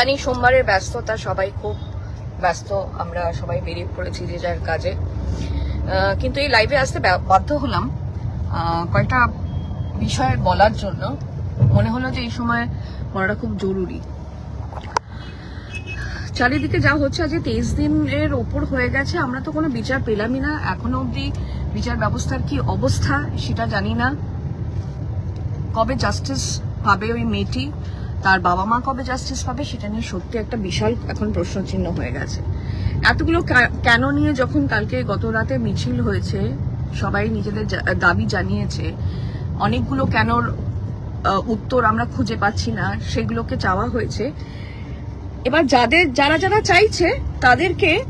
জানি সোমবারের ব্যস্ততা, সবাই খুব ব্যস্ত, আমরা সবাই বেরিয়ে পড়েছি যে যার কাজে। কিন্তু এই লাইভে আসতে বাধ্য হলাম। কয়েকটা বিষয় বলার জন্য। মনে হলো যে এই সময় বলাটা খুব জরুরি। চারিদিকে যা হচ্ছে, আজ তেইশ দিনের ওপর হয়ে গেছে, আমরা তো কোনো বিচার পেলামই না। এখনও অবধি বিচার ব্যবস্থার কি অবস্থা, সেটা জানি না। কবে জাস্টিস পাবে ওই মেয়েটি? তার বাবা মা কবে জাস্টিস পাবে সেটা নিয়ে সত্যি একটা বিশাল এখন প্রশ্ন চিহ্ন হয়ে গেছে। এতগুলো কেন নিয়ে যখন কালকে গত রাতে মিছিল হয়েছে, সবাই নিজেদের দাবি জানিয়েছে, অনেকগুলো কেনর উত্তর আমরা খুঁজে পাচ্ছি না, সেগুলোকে চাওয়া হয়েছে। এবার যাদের, যারা যারা চাইছে, তাদেরকে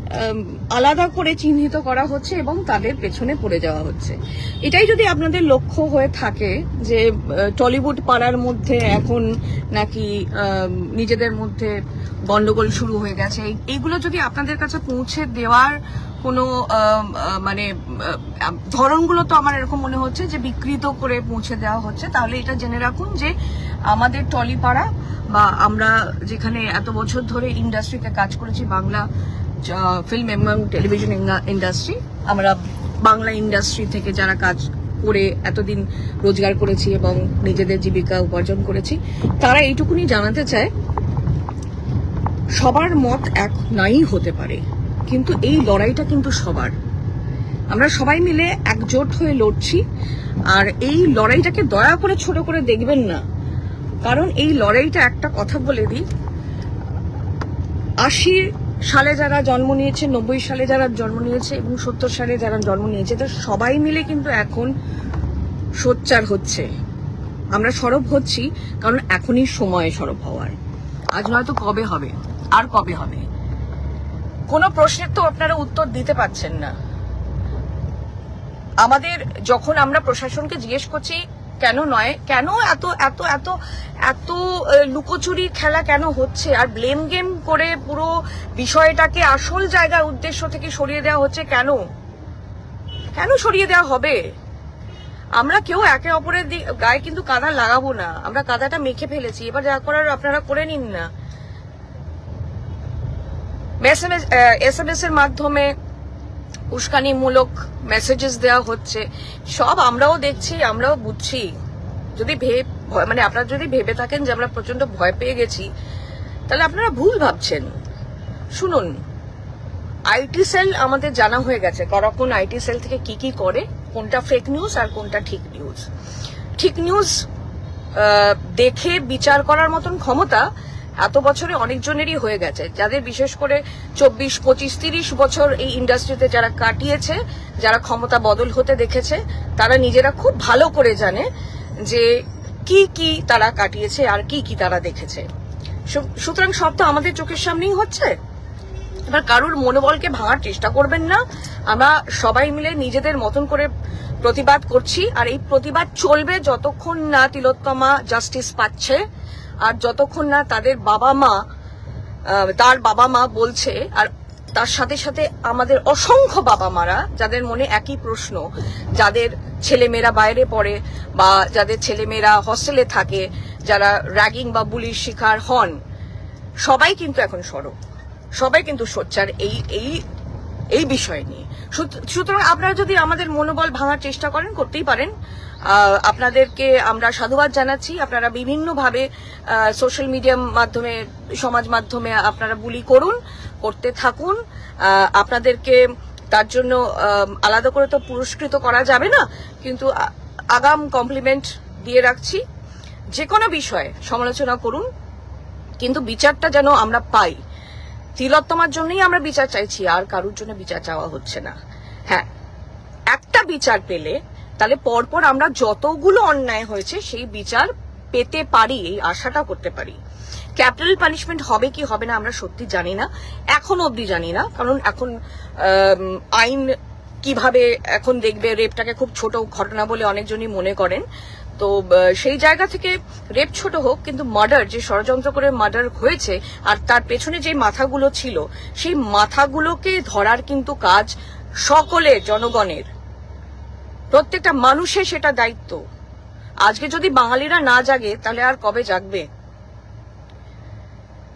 আলাদা করে চিহ্নিত করা হচ্ছে এবং তাদের পেছনে পড়ে যাওয়া হচ্ছে। এটাই যদি আপনাদের লক্ষ্য হয়ে থাকে যে টলিউড পাড়ার মধ্যে এখন নাকি নিজেদের মধ্যে গন্ডগোল শুরু হয়ে গেছে। এই- এইগুলো যদি আপনাদের কাছে পৌঁছে দেওয়ার কোনো মানে ধরনগুলো তো আমার এরকম মনে হচ্ছে যে বিকৃত করে পৌঁছে দেওয়া হচ্ছে, তাহলে এটা জেনে রাখুন যে আমাদের টলিপাড়া বা আমরা যেখানে এত বছর ধরে ইন্ডাস্ট্রিতে কাজ করেছি, বাংলা ফিল্ম এবং টেলিভিশন ইন্ডাস্ট্রি আমরা বাংলা ইন্ডাস্ট্রি থেকে যারা কাজ করে এতদিন রোজগার করেছি এবং নিজেদের জীবিকা উপার্জন করেছি, তারা এইটুকুনি জানাতে চায়, সবার মত এক নাই হতে পারে, কিন্তু এই লড়াইটা কিন্তু সবার। আমরা সবাই মিলে একজোট হয়ে লড়ছি, আর এই লড়াইটাকে দয়া করে ছোট করে দেখবেন না। কারণ এই লড়াইটা একটা কথা বলে দিই। আশি সালে যারা জন্ম নিয়েছে, নব্বই সালে যারা জন্ম নিয়েছে এবং সত্তর সালে যারা জন্ম নিয়েছে, তো সবাই মিলে কিন্তু এখন সোচ্চার হচ্ছে। আমরা সরব হচ্ছি, কারণ এখনই সময় সরব হওয়ার। আজ নয়তো কবে হবে? আর কবে হবে? কোনো প্রশ্নের তো আপনারা উত্তর দিতে পারছেন না। আমাদের, যখন আমরা প্রশাসনকে জিজ্ঞেস করছি কেন নয়? কেন এত এত এত এত আহ, লুকোচুরি খেলা কেন হচ্ছে? আর ব্লেম গেম করে পুরো বিষয়টাকে আসল জায়গার উদ্দেশ্য থেকে সরিয়ে দেওয়া হচ্ছে কেন? কেন সরিয়ে দেওয়া হবে? আমরা কেউ একে অপরের গায়ে কিন্তু কাদা লাগাবো না। আমরা কাদাটা মেখে ফেলেছি। এবার যা করার আপনারা করে নিন না। এস এম এস এর মাধ্যমে উস্কানিমূলক মেসেজেস দেওয়া হচ্ছে, সব আমরাও দেখছি, আমরাও বুঝছি। যদি ভেব মানে আপনারা যদি ভেবে থাকেন যে আমরা প্রচণ্ড ভয় পেয়ে গেছি, তাহলে আপনারা ভুল ভাবছেন। শুনুন আইটি সেল আমাদের জানা হয়ে গেছে কখন আইটি সেল থেকে কি কি করে, কোনটা ফেক নিউজ আর কোনটা ঠিক নিউজ ঠিক নিউজ দেখে বিচার করার মতন ক্ষমতা এত বছরে অনেকজনেরই হয়ে গেছে। যাদের বিশেষ করে চব্বিশ, পঁচিশ, তিরিশ বছর এই ইন্ডাস্ট্রিতে যারা কাটিয়েছে, যারা ক্ষমতা বদল হতে দেখেছে, তারা নিজেরা খুব ভালো করে জানে যে কি কি তারা কাটিয়েছে আর কি কি তারা দেখেছে। সুতরাং সব তো আমাদের চোখের সামনেই হচ্ছে। এবার কারুর মনোবলকে ভাঙার চেষ্টা করবেন না। আমরা সবাই মিলে নিজেদের মতন করে প্রতিবাদ করছি, আর এই প্রতিবাদ চলবে যতক্ষণ না তিলোত্তমা জাস্টিস পাচ্ছে। আর যতক্ষণ না তাদের বাবা মা তার বাবা মা বলছে, আর তার সাথে সাথে আমাদের অসংখ্য বাবা মারা, যাদের মনে একই প্রশ্ন, যাদের ছেলেমেয়েরা বাইরে পড়ে বা যাদের ছেলেমেয়েরা হস্টেলে থাকে, যারা র্যাগিং বা বুলির শিকার হন, সবাই কিন্তু এখন সরব। সবাই কিন্তু সোচ্চার এই এই এই বিষয় নিয়ে। সুতরাং আপনারা যদি আমাদের মনোবল ভাঙার চেষ্টা করেন, করতেই পারেন। আপনাদেরকে আমরা সাধুবাদ জানাচ্ছি। আপনারা বিভিন্নভাবে সোশ্যাল মিডিয়ার মাধ্যমে, সমাজ মাধ্যমে আপনারা বুলি করুন, করতে থাকুন। আপনাদেরকে তার জন্য আলাদা করে তো পুরস্কৃত করা যাবে না, কিন্তু আগাম কমপ্লিমেন্ট দিয়ে রাখছি। যে কোনো বিষয়ে সমালোচনা করুন, কিন্তু বিচারটা যেন আমরা পাই। তিলোত্তমার জন্যই আমরা বিচার চাইছি, আর কারুর জন্য বিচার চাওয়া হচ্ছে না। হ্যাঁ একটা বিচার পেলে, তাহলে পরপর আমরা যতগুলো অন্যায় হয়েছে, সেই বিচার পেতে পারি, এই আশাটা করতে পারি। ক্যাপিটাল পানিশমেন্ট হবে কি হবে না আমরা সত্যি জানি না, এখন অবধি জানি না, কারণ এখন আইন কীভাবে এখন দেখবে রেপটাকে খুব ছোট ঘটনা বলে অনেকজনই মনে করেন। তো সেই জায়গা থেকে রেপ ছোট হোক, কিন্তু মার্ডার, যে ষড়যন্ত্র করে মার্ডার হয়েছে, আর তার পেছনে যে মাথাগুলো ছিল, সেই মাথাগুলোকে ধরার কিন্তু কাজ সকলে জনগণের। প্রত্যেকটা মানুষের সেটা দায়িত্ব। আজকে যদি বাঙালিরা না জাগে, তাহলে আর কবে জাগবে?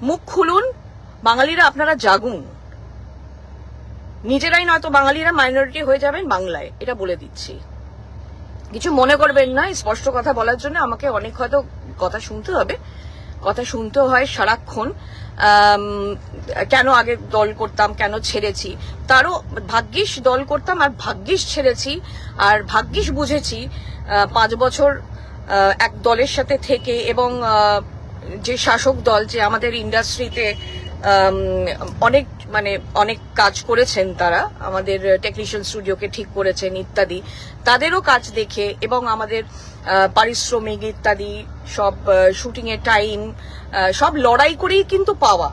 মুখ খুলুন, বাঙালিরা আপনারা জাগুন। নিজেরাই নয়তো বাঙালিরা মাইনরিটি হয়ে যাবেন বাংলায়, এটা বলে দিচ্ছি। কিছু মনে করবেন না স্পষ্ট কথা বলার জন্য আমাকে অনেক হয়তো কথা শুনতে হবে। কথা শুনতে হয় সারাক্ষণ কেন আগে দল করতাম, কেন ছেড়েছি। তারও ভাগ্যিস দল করতাম আর ভাগ্যিস ছেড়েছি, আর ভাগ্যিস বুঝেছি পাঁচ বছর এক দলের সাথে থেকে এবং যে শাসক দল, যে আমাদের ইন্ডাস্ট্রিতে অনেক মানে অনেক কাজ করেছেন তারা। আমাদের টেকনিশিয়ান স্টুডিওকে ঠিক করেছেন, ইত্যাদি। তাদেরও কাজ দেখে এবং আমাদের পারিশ্রমিক ইত্যাদি সব শুটিং এর টাইম সব লড়াই করেই কিন্তু পাওয়া।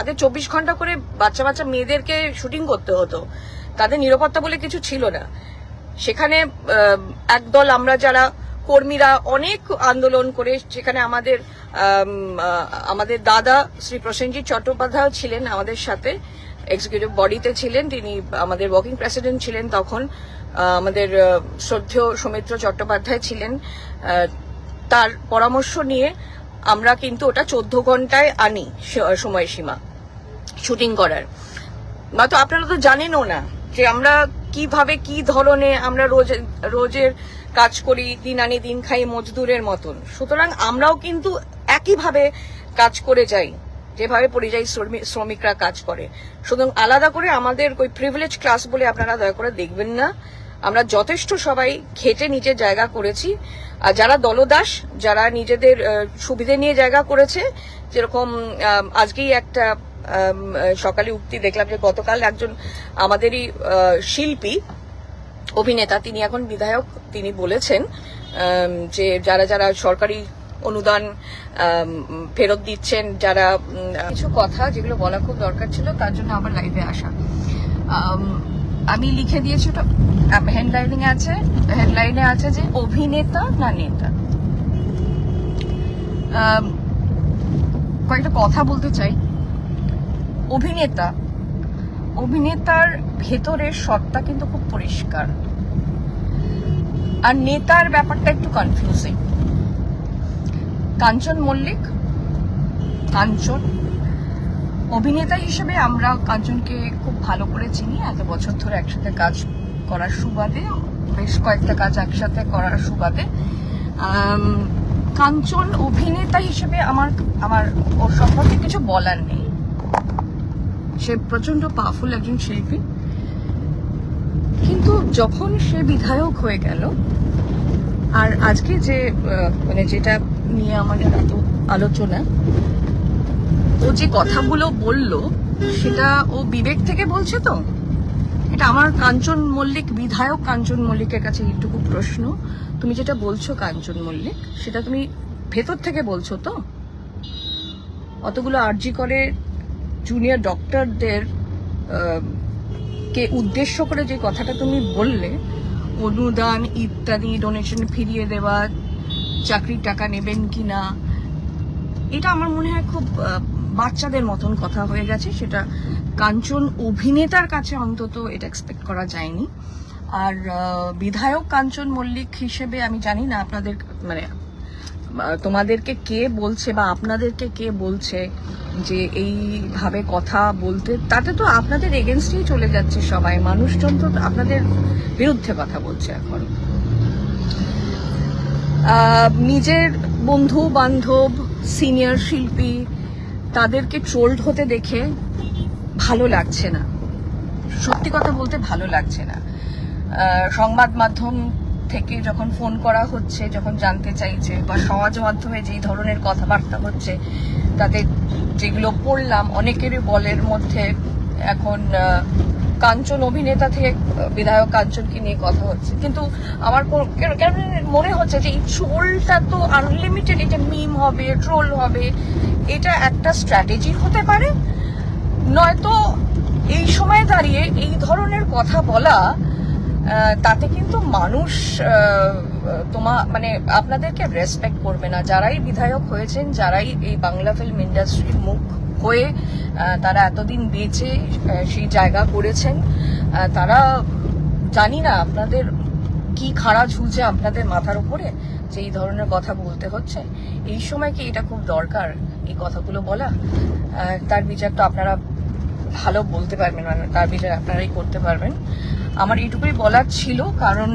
আগে চব্বিশ ঘণ্টা করে বাচ্চা বাচ্চা মেয়েদেরকে শুটিং করতে হতো। তাদের নিরাপত্তা বলে কিছু ছিল না। সেখানে একদল আমরা যারা কর্মীরা অনেক আন্দোলন করে, সেখানে আমাদের আমাদের দাদা শ্রী প্রসেনজিৎ চট্টোপাধ্যায় ছিলেন আমাদের সাথে এক্সিকিউটিভ বডিতে ছিলেন, তিনি আমাদের ওয়ার্কিং প্রেসিডেন্ট ছিলেন তখন আমাদের শ্রদ্ধেয় সৌমিত্র চট্টোপাধ্যায় ছিলেন তার পরামর্শ নিয়ে আমরা কিন্তু ওটা চোদ্দ ঘন্টায় আনি সময়সীমা শুটিং করার। নয়তো আপনারা তো জানেনও না যে আমরা কীভাবে, কি ধরনের আমরা রোজ, রোজের কাজ করি, দিন আনি দিন খাই মজদুরের মতন। সুতরাং আমরাও কিন্তু একইভাবে কাজ করে যাই, যেভাবে পরিযায়ী শ্রমি- শ্রমিকরা কাজ করে। সুতরাং আলাদা করে আমাদের ওই প্রিভিলেজ ক্লাস বলে আপনারা দয়া করে দেখবেন না। আমরা যথেষ্ট সবাই খেটে নিজের জায়গা করেছি। আর যারা দলদাস, যারা নিজেদের সুবিধে নিয়ে জায়গা করেছে, যেরকম আজকেই একটা সকালে উক্তি দেখলাম যে গতকাল একজন আমাদেরই শিল্পী, অভিনেতা, তিনি এখন বিধায়ক, তিনি বলেছেন যে যারা যারা সরকারি অনুদান ফেরত দিচ্ছেন যারা কিছু কথা যেগুলো বলা খুব দরকার ছিল তার জন্য আবার লাইভে আসা। আম, লিখে দিয়েছি ওটা হেডলাইনিং আছে হেডলাইনে আছে যে অভিনেতা না নেতা? কয়েকটা কথা বলতে চাই। অভিনেতা অভিনেতার ভেতরের সত্তা কিন্তু খুব পরিষ্কার। আর নেতার ব্যাপারটা একটু কনফিউজিং কাঞ্চন মল্লিক, কাঞ্চন অভিনেতা হিসেবে আমরা কাঞ্চনকে খুব ভালো করে চিনি। এত বছর ধরে একসাথে কাজ করার সুবাদে, বেশ কয়েকটা কাজ একসাথে করার সুবাদে। কাঞ্চন অভিনেতা হিসেবে আমার আমার ওর সম্পর্কে কিছু বলার নেই। সে প্রচণ্ড পাওয়ারফুল একজন শিল্পী। কিন্তু যখন সে বিধায়ক হয়ে গেল, আর আজকে যে মানে যেটা নিয়ে আমাদের এত আলোচনা। ও যে কথাগুলো বলল, সেটা ও বিবেক থেকে বলছে তো? এটা আমার কাঞ্চন মল্লিক, বিধায়ক কাঞ্চন মল্লিকের কাছে এইটুকু প্রশ্ন। তুমি যেটা বলছো কাঞ্চন মল্লিক, সেটা তুমি ভেতর থেকে বলছো তো? অতগুলো আরজি করে জুনিয়র ডক্টরদের কে উদ্দেশ্য করে যে কথাটা তুমি বললে, অনুদান, ইত্যাদি ডোনেশন ফিরিয়ে দেওয়া চাকরির টাকা নেবেন কি না এটা আমার মনে হয় খুব বাচ্চাদের মতন কথা হয়ে গেছে। সেটা কাঞ্চন অভিনেতার কাছে অন্তত এটা এক্সপেক্ট করা যায়নি। আর বিধায়ক কাঞ্চন মল্লিক হিসেবে আমি জানি না আপনাদের মানে তোমাদেরকে কে বলছে বা আপনাদেরকে কে বলছে যে এইভাবে কথা বলতে, তাতে তো আপনাদের এগেনস্টেই চলে যাচ্ছে সবাই। মানুষজন তো আপনাদের বিরুদ্ধে কথা বলছে এখন। নিজের বন্ধু, বান্ধব সিনিয়র শিল্পী, তাদেরকে ট্রোলড হতে দেখে ভালো লাগছে না। সত্যি কথা বলতে ভালো লাগছে না। সংবাদ মাধ্যম থেকে যখন ফোন করা হচ্ছে, যখন জানতে চাইছে বা সমাজ মাধ্যমে যেই ধরনের কথাবার্তা হচ্ছে তাতে যেগুলো পড়লাম, অনেকেরই বলের মধ্যে এখন কাঞ্চন অভিনেতা থেকে বিধায়ক কাঞ্চনকে নিয়ে কথা হচ্ছে। কিন্তু আমার কেন- মনে হচ্ছে যে এই ট্রোলটা তো আনলিমিটেড এটা মিম হবে ট্রোল হবে, এটা একটা স্ট্র্যাটেজি হতে পারে। নয়তো এই সময় দাঁড়িয়ে এই ধরনের কথা বলা তাতে কিন্তু মানুষ তোমা মানে আপনাদেরকে রেসপেক্ট করবে না। যারাই বিধায়ক হয়েছেন, যারাই এই বাংলা ফিল্ম ইন্ডাস্ট্রির মুখ হয়ে তারা এতদিন বেঁচে সেই জায়গা করেছেন। তারা, জানি না আপনাদের কি খাড়া ঝুলছে আপনাদের মাথার উপরে যে এই ধরনের কথা বলতে হচ্ছে। এই সময় কি এটা খুব দরকার, এই কথাগুলো বলা? তার বিচার তো আপনারা ভালো বলতে পারবেন মানে তার বিচার আপনারাই করতে পারবেন। আমার এইটুকুই বলার ছিল, কারণ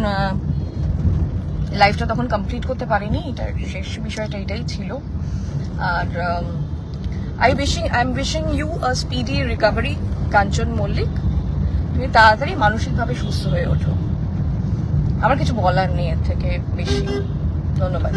লাইফটা তখন কমপ্লিট করতে পারিনি এটা শেষ বিষয়টা এটাই ছিল। আর I wishing I am wishing you a speedy recovery Kanchan Mallick তুমি তাড়াতাড়ি মানসিকভাবে সুস্থ হয়ে ওঠো। আমার কিছু বলার নেই এর থেকে বেশি। ধন্যবাদ।